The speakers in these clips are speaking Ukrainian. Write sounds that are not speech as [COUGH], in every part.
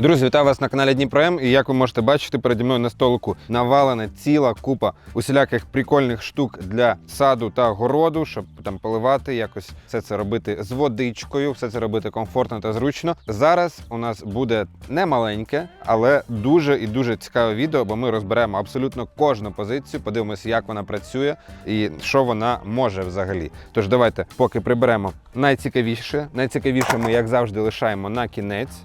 Друзі, вітаю вас на каналі Дніпром. І як ви можете бачити, переді мною на столику навалена ціла купа усіляких прикольних штук для саду та городу, щоб там поливати, якось все це робити з водичкою, все це робити комфортно та зручно. Зараз у нас буде не маленьке, але дуже і дуже цікаве відео, бо ми розберемо абсолютно кожну позицію, подивимося, як вона працює і що вона може взагалі. Тож давайте, поки приберемо найцікавіше. Найцікавіше ми, як завжди, лишаємо на кінець.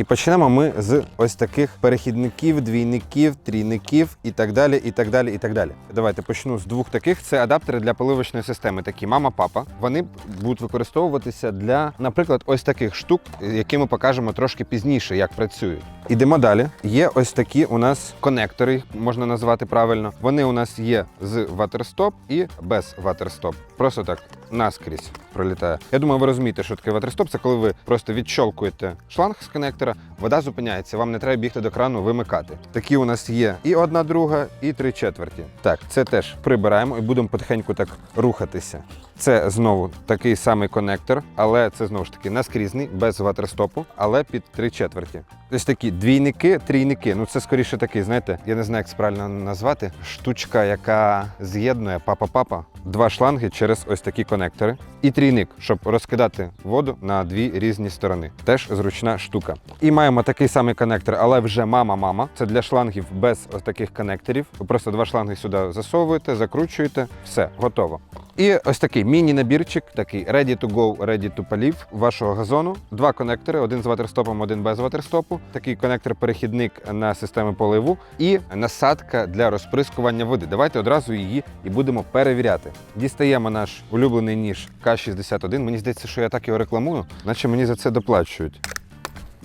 І почнемо ми з ось таких перехідників, двійників, трійників і так далі. і так далі, і так далі. Давайте почну з двох таких. Це адаптери для поливочної системи, такі мама-папа. Вони будуть використовуватися для, наприклад, ось таких штук, які ми покажемо трошки пізніше, як працюють. Ідемо далі. Є ось такі у нас конектори, можна назвати правильно. Вони у нас є з ватерстоп і без ватерстоп. Просто так наскрізь пролітає. Я думаю, ви розумієте, що таке ватерстоп. Це коли ви просто відщолкуєте шланг з конектора, вода зупиняється. Вам не треба бігти до крану, вимикати. Такі у нас є і одна друга, і три четверті. Так, це теж прибираємо і будемо потихеньку так рухатися. Це знову такий самий конектор, але це знову ж таки наскрізний, без ватерстопу, але під три четверті. Ось такі двійники, трійники. Ну це скоріше такий, знаєте, я не знаю, як це правильно назвати. Штучка, яка з'єднує папа-папа, два шланги через ось такі конектори. І трійник, щоб розкидати воду на дві різні сторони. Теж зручна штука. І маємо такий самий конектор, але вже мама-мама. Це для шлангів без ось таких конекторів. Ви просто два шланги сюди засовуєте, закручуєте, все, готово. І ось такий міні-набірчик, такий ready to go, ready to полів вашого газону. Два конектори, один з ватерстопом, один без ватерстопу. Такий конектор-перехідник на системи поливу і насадка для розприскування води. Давайте одразу її і будемо перевіряти. Дістаємо наш улюблений ніж К-61. Мені здається, що я так його рекламую, наче мені за це доплачують.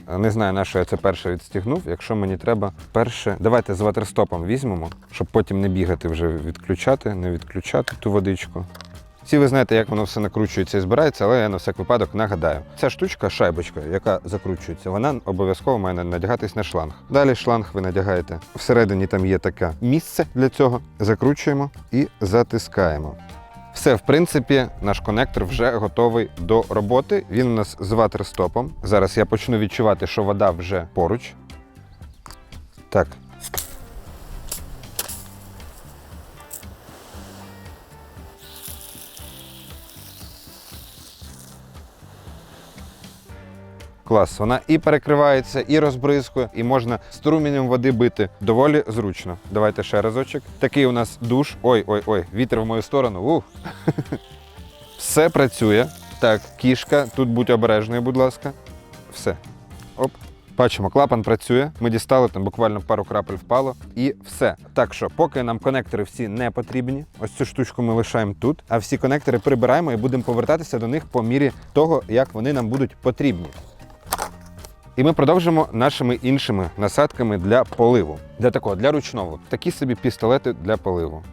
Не знаю, на що я це перше відстігнув. Якщо мені треба перше, давайте з ватерстопом візьмемо, щоб потім не бігати вже відключати, не відключати ту водичку. Всі ви знаєте, як воно все накручується і збирається, але я на всяк випадок нагадаю. Ця штучка, шайбочка, яка закручується, вона обов'язково має надягатись на шланг. Далі шланг ви надягаєте. Всередині там є таке місце для цього. Закручуємо і затискаємо. Все, в принципі, наш конектор вже готовий до роботи. Він у нас з ватерстопом. Зараз я почну відчувати, що вода вже поруч. Так. Клас, вона і перекривається, і розбризкує, і можна струменем води бити. Доволі зручно. Давайте ще разочок. Такий у нас душ. Ой, ой, ой, вітер в мою сторону. Ух. [LAUGHS] Все працює. Так, кішка, тут будь обережною, будь ласка. Все. Оп. Бачимо, клапан працює. Ми дістали там буквально пару крапель впало, і все. Так що, поки нам конектори всі не потрібні, ось цю штучку ми лишаємо тут, а всі конектори прибираємо і будемо повертатися до них по мірі того, як вони нам будуть потрібні. І ми продовжимо нашими іншими насадками для поливу. Для такого, для ручного. Такі собі пістолети для поливу.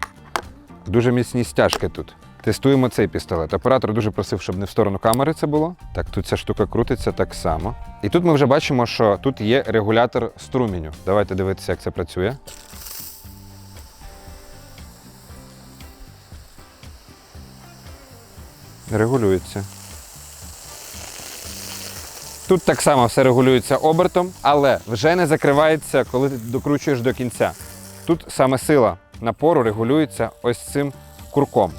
Дуже міцні стяжки тут. Тестуємо цей пістолет. Оператор дуже просив, щоб не в сторону камери це було. Так, тут ця штука крутиться так само. І тут ми вже бачимо, що тут є регулятор струменю. Давайте дивитися, як це працює. Регулюється. Тут так само все регулюється обертом, але вже не закривається, коли ти докручуєш до кінця. Тут саме сила напору регулюється ось цим курком.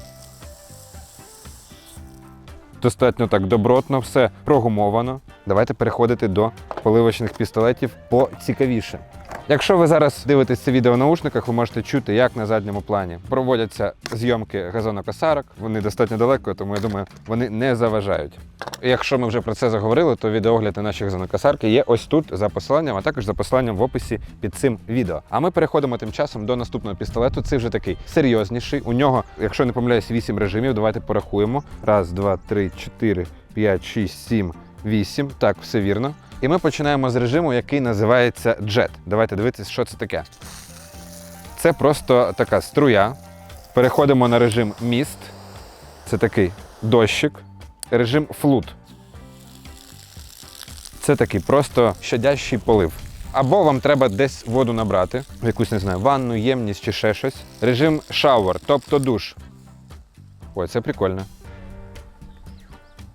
Достатньо так добротно, все прогумовано. Давайте переходити до поливочних пістолетів поцікавіше. Якщо ви зараз дивитесь це відео в наушниках, ви можете чути, як на задньому плані проводяться зйомки газонокосарок. Вони достатньо далеко, тому я думаю, вони не заважають. Якщо ми вже про це заговорили, то відеогляд на наші газонокосарки є ось тут за посиланням, а також за посиланням в описі під цим відео. А ми переходимо тим часом до наступного пістолету. Це вже такий серйозніший. У нього, якщо не помиляюсь, 8 режимів. Давайте порахуємо. Раз, два, три, чотири, п'ять, шість, сім, вісім. Так, все вірно. І ми починаємо з режиму, який називається Jet. Давайте дивитися, що це таке. Це просто така струя. Переходимо на режим міст. Це такий дощик. Режим флут. Це такий просто щадящий полив. Або вам треба десь воду набрати, якусь, не знаю, ванну, ємність чи ще щось. Режим шауер, тобто душ. Ой, це прикольно.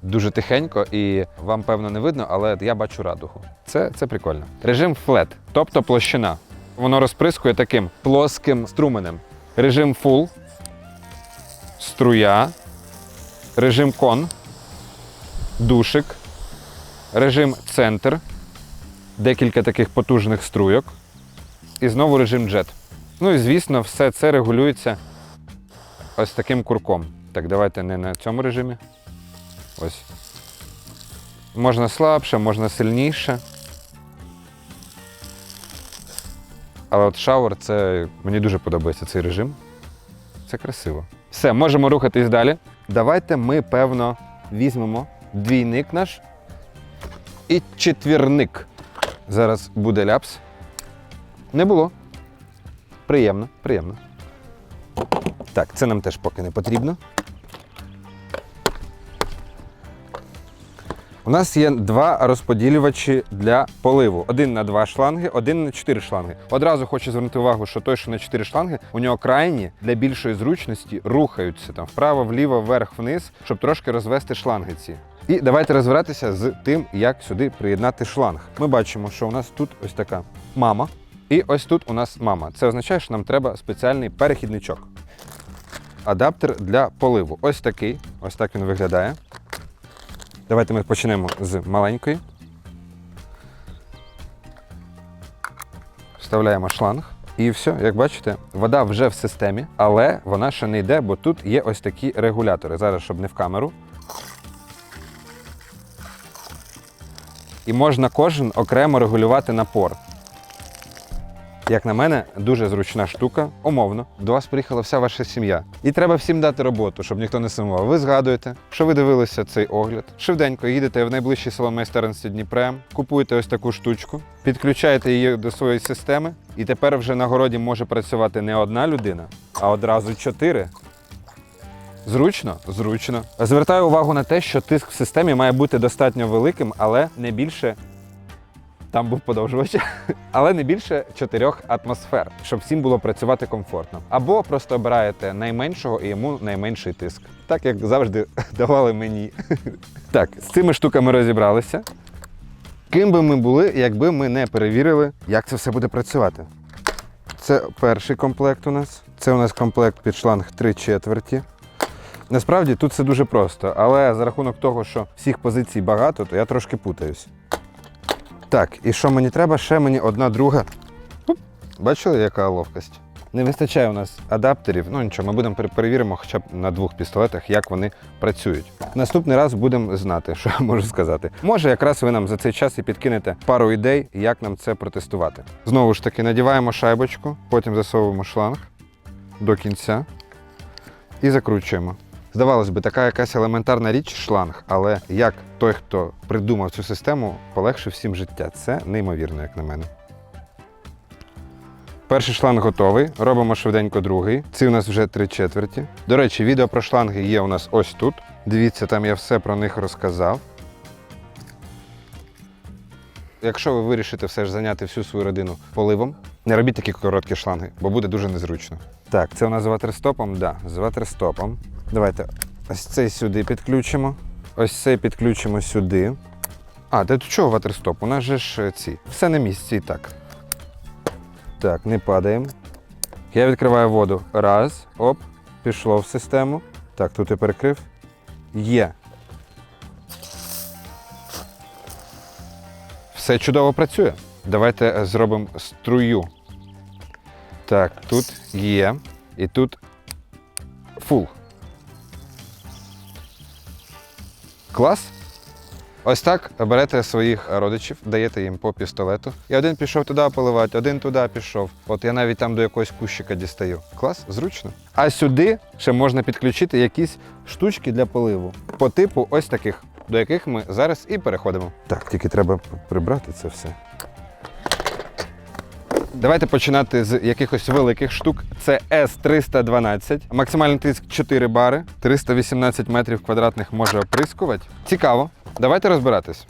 Дуже тихенько і вам певно не видно, але я бачу радугу. Це, це прикольно. Режим флет, тобто площина. Воно розприскує таким плоским струменем. Режим full, струя, режим кон, душик, режим центр, декілька таких потужних струйок. І знову режим джет. Ну і звісно, все це регулюється ось таким курком. Так, давайте не на цьому режимі. Ось. Можна слабше, можна сильніше. Але от шауер, це мені дуже подобається цей режим. Це красиво. Все, можемо рухатись далі. Давайте ми, певно, візьмемо двійник наш і четвірник. Зараз буде ляпс. Не було. Приємно, приємно. Так, це нам теж поки не потрібно. У нас є два розподілювачі для поливу: один на два шланги, один на чотири шланги. Одразу хочу звернути увагу, що той, що на чотири шланги, у нього крайні для більшої зручності рухаються там вправо, вліво, вверх, вниз, щоб трошки розвести шланги ці. І давайте розбиратися з тим, як сюди приєднати шланг. Ми бачимо, що у нас тут ось така мама, і ось тут у нас мама. Це означає, що нам треба спеціальний перехідничок. Адаптер для поливу. Ось такий. Ось так він виглядає. Давайте ми почнемо з маленької. Вставляємо шланг. І все, як бачите, вода вже в системі, але вона ще не йде, бо тут є ось такі регулятори. Зараз, щоб не в камеру. І можна кожен окремо регулювати напор. Як на мене, дуже зручна штука, умовно. До вас приїхала вся ваша сім'я. І треба всім дати роботу, щоб ніхто не сумував. Ви згадуєте, що ви дивилися цей огляд. Швиденько їдете в найближчий салон майстерності Дніпрем, купуєте ось таку штучку, підключаєте її до своєї системи, і тепер вже на городі може працювати не одна людина, а одразу чотири. Зручно? Зручно. Звертаю увагу на те, що тиск в системі має бути достатньо великим, але не більше там був подовжувач, [LAUGHS] але не більше 4 атмосфер, щоб всім було працювати комфортно. Або просто обираєте найменшого і йому найменший тиск. Так як завжди [LAUGHS] давали мені. [LAUGHS] Так, з цими штуками розібралися. Ким би ми були, якби ми не перевірили, як це все буде працювати. Це перший комплект у нас. Це у нас комплект під шланг 3 четверті. Насправді тут все дуже просто, але за рахунок того, що всіх позицій багато, то я трошки путаюсь. Так, і що мені треба? Ще мені одна друга. Бачили, яка ловкость? Не вистачає у нас адаптерів. Ну нічого, ми будемо перевіримо хоча б на двох пістолетах, як вони працюють. Наступний раз будемо знати, що я можу сказати. Може, якраз ви нам за цей час і підкинете пару ідей, як нам це протестувати. Знову ж таки, надіваємо шайбочку, потім засовуємо шланг до кінця і закручуємо. Здавалось би, така якась елементарна річ шланг, але як той, хто придумав цю систему, полегшив всім життя. Це неймовірно, як на мене. Перший шланг готовий. Робимо швиденько другий. Ці у нас вже три четверті. До речі, відео про шланги є у нас ось тут. Дивіться, там я все про них розказав. Якщо ви вирішите все ж зайняти всю свою родину поливом, не робіть такі короткі шланги, бо буде дуже незручно. Так, це у нас з ватерстопом? Да, з ватерстопом. Давайте ось цей сюди підключимо. Ось цей підключимо сюди. А, де тут чого ватерстоп? У нас же ж е, ці. Все на місці і так. Так, не падаємо. Я відкриваю воду. Раз, оп, пішло в систему. Так, тут я перекрив. Є. Все чудово працює. Давайте зробимо струю. Так, тут є. І тут фул. Клас. Ось так берете своїх родичів, даєте їм по пістолету. І один пішов туди поливати, один туди пішов. От я навіть там до якогось кущика дістаю. Клас, зручно. А сюди ще можна підключити якісь штучки для поливу. По типу ось таких, до яких ми зараз і переходимо. Так, тільки треба прибрати це все. Давайте починати з якихось великих штук. Це С312. Максимальний тиск 4 бари, 318 метрів квадратних може оприскувати. Цікаво. Давайте розбиратись.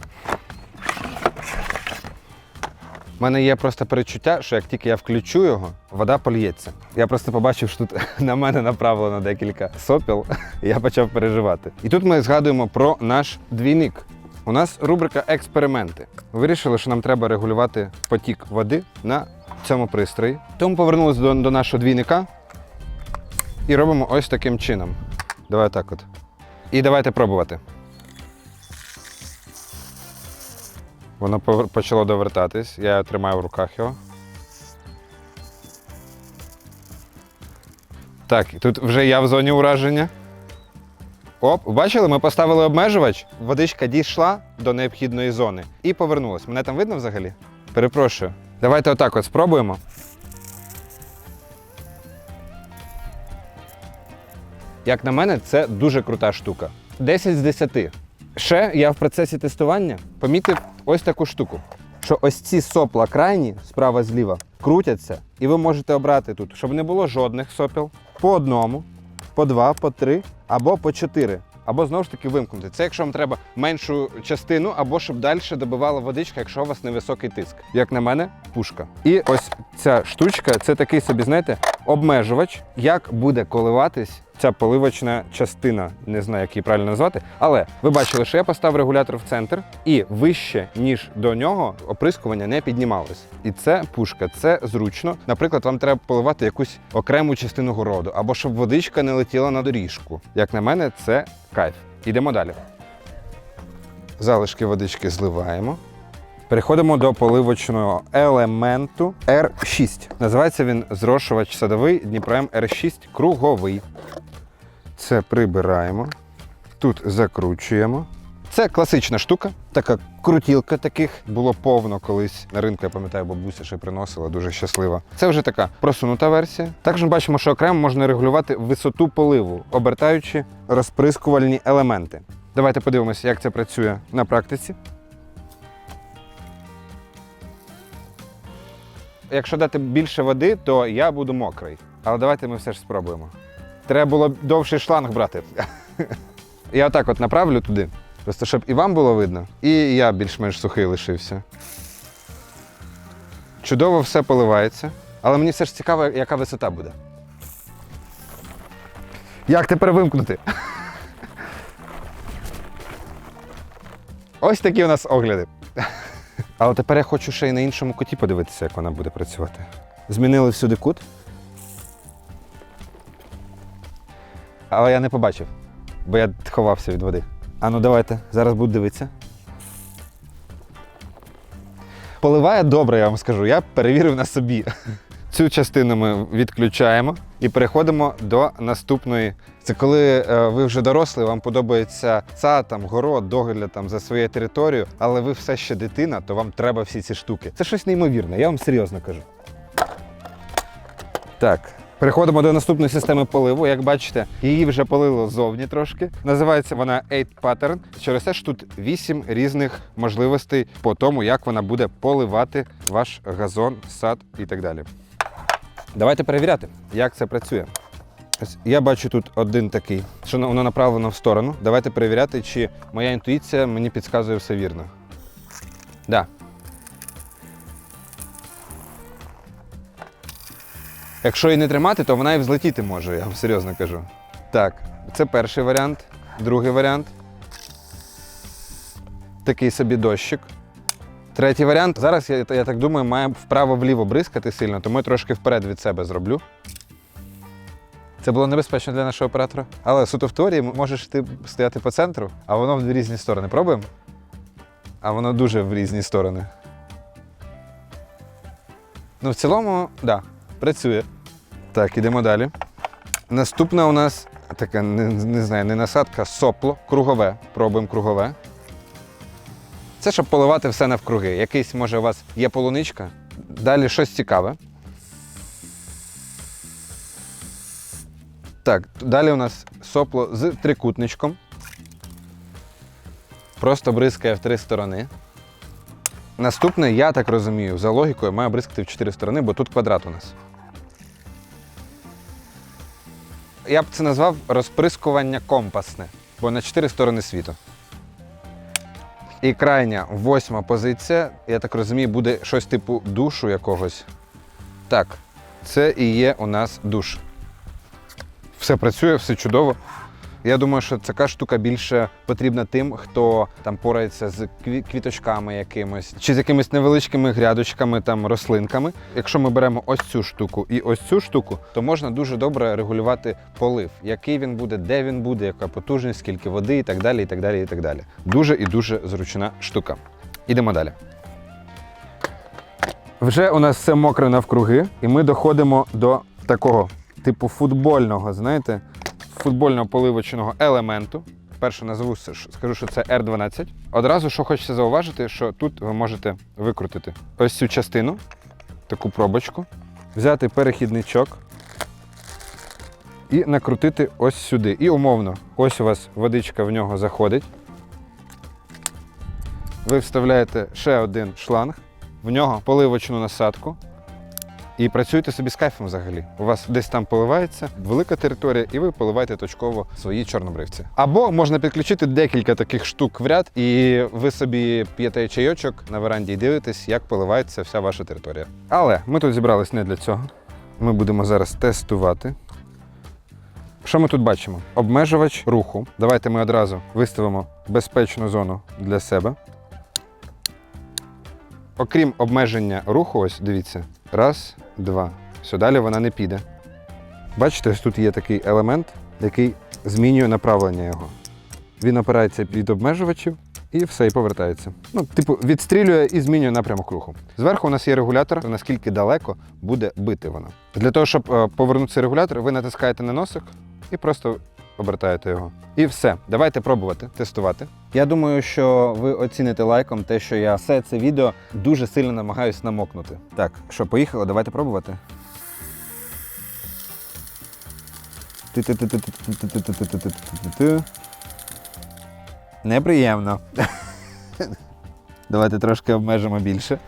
У мене є просто перечуття, що як тільки я включу його, вода польється. Я просто побачив, що тут [LAUGHS] на мене направлено декілька сопіл, і я почав переживати. І тут ми згадуємо про наш двійник. У нас рубрика експерименти. Вирішили, що нам треба регулювати потік води на цьому пристрої. Тому повернулися до, до нашого двійника і робимо ось таким чином. Давай так от. І давайте пробувати. Воно почало довертатись. Я тримаю в руках його. Так, тут вже я в зоні ураження. Оп, бачили, ми поставили обмежувач, водичка дійшла до необхідної зони і повернулась. Мене там видно взагалі? Перепрошую. Давайте отак от спробуємо. Як на мене, це дуже крута штука. 10 з 10. Ще я в процесі тестування помітив ось таку штуку. Що ось ці сопла крайні, справа зліва, крутяться, і ви можете обрати тут, щоб не було жодних сопіл, по одному, по два, по три або по чотири. Або знову ж таки вимкнути. Це якщо вам треба меншу частину, або щоб далі добивала водичка, якщо у вас невисокий тиск. Як на мене, пушка. І ось ця штучка це такий собі, знаєте, обмежувач, як буде коливатись ця поливочна частина. Не знаю, як її правильно назвати. Але ви бачили, що я поставив регулятор в центр, і вище, ніж до нього, оприскування не піднімалось. І це пушка, це зручно. Наприклад, вам треба поливати якусь окрему частину городу, або щоб водичка не летіла на доріжку. Як на мене, це кайф. Ідемо далі. Залишки водички зливаємо. Переходимо до поливочного елементу R6. Називається він зрошувач садовий Дніпром R6 круговий. Це прибираємо. Тут закручуємо. Це класична штука, така крутілка таких було повно колись на ринку. Я пам'ятаю, бабуся ще приносила, дуже щаслива. Це вже така просунута версія. Також ми бачимо, що окремо можна регулювати висоту поливу, обертаючи розприскувальні елементи. Давайте подивимося, як це працює на практиці. Якщо дати більше води, то я буду мокрий. Але давайте ми все ж спробуємо. Треба було довший шланг брати. Я отак от направлю туди, просто щоб і вам було видно, і я більш-менш сухий лишився. Чудово все поливається, але мені все ж цікаво, яка висота буде. Як тепер вимкнути? Ось такі у нас огляди. Але тепер я хочу ще й на іншому куті подивитися, як вона буде працювати. Змінили всюди кут. Але я не побачив, бо я ховався від води. А ну давайте, зараз буду дивитися. Поливає добре, я вам скажу. Я перевірив на собі. Цю частину ми відключаємо і переходимо до наступної. Це коли е, ви вже дорослий, вам подобається сад, там, город, догляд там, за своєю територією, але ви все ще дитина, то вам треба всі ці штуки. Це щось неймовірне, я вам серйозно кажу. Так. Переходимо до наступної системи поливу. Як бачите, її вже полило ззовні трошки. Називається вона 8 Pattern. Через те, що тут 8 різних можливостей по тому, як вона буде поливати ваш газон, сад і так далі. Давайте перевіряти, як це працює. Ось Я бачу тут один такий, що воно направлено в сторону. Давайте перевіряти, чи моя інтуїція мені підказує все вірно. Да. Якщо її не тримати, то вона і взлетіти може, я вам серйозно кажу. Так, це перший варіант. Другий варіант. Такий собі дощик. Третій варіант. Зараз, я, я так думаю, має вправо-вліво бризкати сильно, тому я трошки вперед від себе зроблю. Це було небезпечно для нашого оператора. Але суто в теорії можеш ти стояти по центру, а воно в різні сторони. Пробуємо? А воно дуже в різні сторони. Ну, в цілому, так, да, працює. Так, ідемо далі. Наступна у нас така, не, не знаю, не насадка, сопло, кругове. Пробуємо кругове. Це щоб поливати все навкруги. Якийсь, може, у вас є полуничка. Далі щось цікаве. Так, далі у нас сопло з трикутничком. Просто бризкає в три сторони. Наступне, я так розумію, за логікою має бризкати в чотири сторони, бо тут квадрат у нас. Я б це назвав розприскування компасне, бо на чотири сторони світу. І крайня восьма позиція. Я так розумію, буде щось типу душу якогось. Так, це і є у нас душ. Все працює, все чудово. Я думаю, що така штука більше потрібна тим, хто там порається з квіточками якимось, чи з якимись невеличкими грядочками, там рослинками. Якщо ми беремо ось цю штуку і ось цю штуку, то можна дуже добре регулювати полив, який він буде, де він буде, яка потужність, скільки води і так далі. і так далі, і так далі. Дуже і дуже зручна штука. Ідемо далі. Вже у нас все мокре навкруги, і ми доходимо до такого типу футбольного, знаєте, футбольного поливочного елементу. Перше назву скажу, що це R12. Одразу що хочеться зауважити, що тут ви можете викрутити ось цю частину, таку пробочку, взяти перехідничок і накрутити ось сюди. І умовно, ось у вас водичка в нього заходить. Ви вставляєте ще один шланг, в нього поливочну насадку. І працюєте собі з кайфом взагалі. У вас десь там поливається велика територія, і ви поливаєте точково свої чорнобривці. Або можна підключити декілька таких штук в ряд, і ви собі п'єте чайочок на веранді і дивитесь, як поливається вся ваша територія. Але ми тут зібрались не для цього. Ми будемо зараз тестувати. Що ми тут бачимо? Обмежувач руху. Давайте ми одразу виставимо безпечну зону для себе. Окрім обмеження руху, ось дивіться. Раз, два. Все, далі вона не піде. Бачите, тут є такий елемент, який змінює направлення його. Він опирається від обмежувачів і все, і повертається. Ну, типу, відстрілює і змінює напрямок руху. Зверху у нас є регулятор, наскільки далеко буде бити воно. Для того, щоб повернутися повернути цей регулятор, ви натискаєте на носик і просто обертаєте його. І все. Давайте пробувати тестувати. Я думаю, що ви оціните лайком те, що я все це відео дуже сильно намагаюсь намокнути. Так, що, поїхали, давайте пробувати. Неприємно. Давайте трошки обмежимо більше.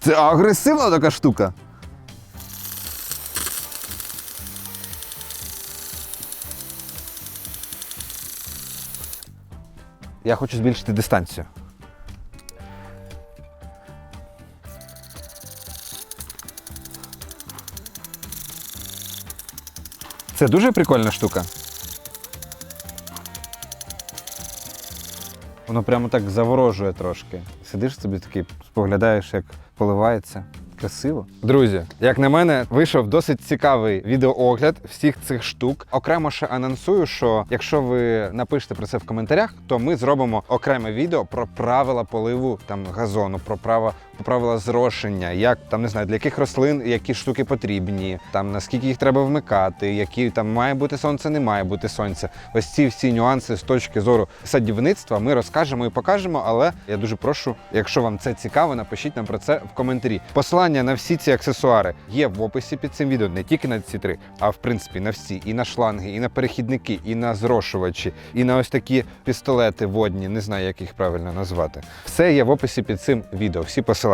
Це агресивна така штука. Я хочу збільшити дистанцію. Це дуже прикольна штука. Воно прямо так заворожує трошки. Сидиш собі такий, споглядаєш, як поливається. Красиво. Друзі, як на мене, вийшов досить цікавий відеоогляд всіх цих штук. Окремо ще анонсую, що якщо ви напишете про це в коментарях, то ми зробимо окреме відео про правила поливу там газону, про права про правила зрошення, як там не знаю, для яких рослин які штуки потрібні, там наскільки їх треба вмикати, які там має бути сонце, не має бути сонця. Ось ці всі нюанси з точки зору садівництва ми розкажемо і покажемо. Але я дуже прошу, якщо вам це цікаво, напишіть нам про це в коментарі. Посилання на всі ці аксесуари є в описі під цим відео, не тільки на ці три, а в принципі на всі, і на шланги, і на перехідники, і на зрошувачі, і на ось такі пістолети водні, не знаю, як їх правильно назвати. Все є в описі під цим відео, всі посилання.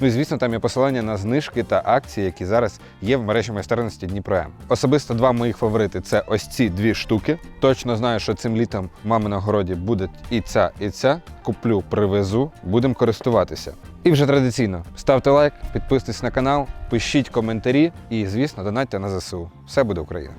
Ну і звісно, там є посилання на знижки та акції, які зараз є в мережі майстерності Дніпро Особисто два моїх фаворити це ось ці дві штуки. Точно знаю, що цим літом мами на городі буде і ця, і ця. Куплю, привезу, будемо користуватися. І вже традиційно ставте лайк, підписуйтесь на канал, пишіть коментарі і, звісно, донатьте на ЗСУ. Все буде Україна!